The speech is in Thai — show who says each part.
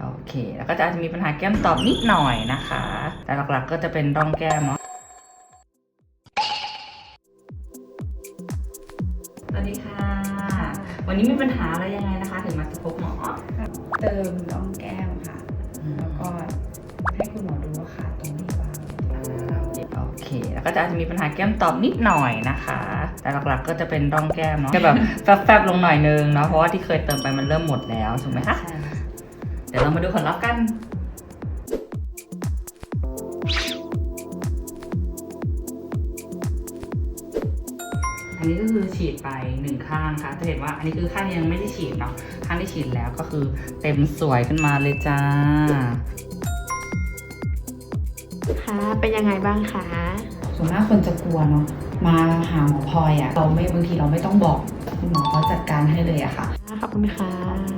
Speaker 1: โอเค แล้วก็จะอาจจะมีปัญหาแก้มตอบนิดหน่อยนะคะ แต่หลักๆก็จะเป็นร่องแก้มเนาะสวัสดีค่ะ วันนี้มีปัญหาอะไรยังไงนะคะ ถึงมาพบหมอ
Speaker 2: เติมร่องแก้มค่ะ แล้วก็ให้คุณหมอดูว่าขาตรงไหนบ้าง
Speaker 1: โอเค แล้วก็จะอาจจะมีปัญหาแก้มตอบนิดหน่อยนะคะ แต่หลักๆก็จะเป็นร่องแก้มเนาะแค่แบบแฟบๆลงหน่อยนึงเนาะเพราะว่าที่เคยเติมไปมันเริ่มหมดแล้วถูกไหมคะ
Speaker 2: ใช่ค่ะ
Speaker 1: เดี๋ยวเรามาดูผลลัพธ์กันอันนี้ก็คือฉีดไปหนึ่งข้างค่ะจะเห็นว่าอันนี้คือข้างที่ยังไม่ได้ฉีดเนาะข้างที่ฉีดแล้วก็คือเต็มสวยขึ้นมาเลยจ้า
Speaker 3: ค่ะเป็นยังไงบ้างคะ
Speaker 2: ส่วนมากคนจะกลัวเนาะมาหาหมอพลอยอะ่ะเราไม่บางทีเราไม่ต้องบอกคุณหมอเขาจัดการให้เลยอะค่ะ
Speaker 3: ขอบคุณค่ะ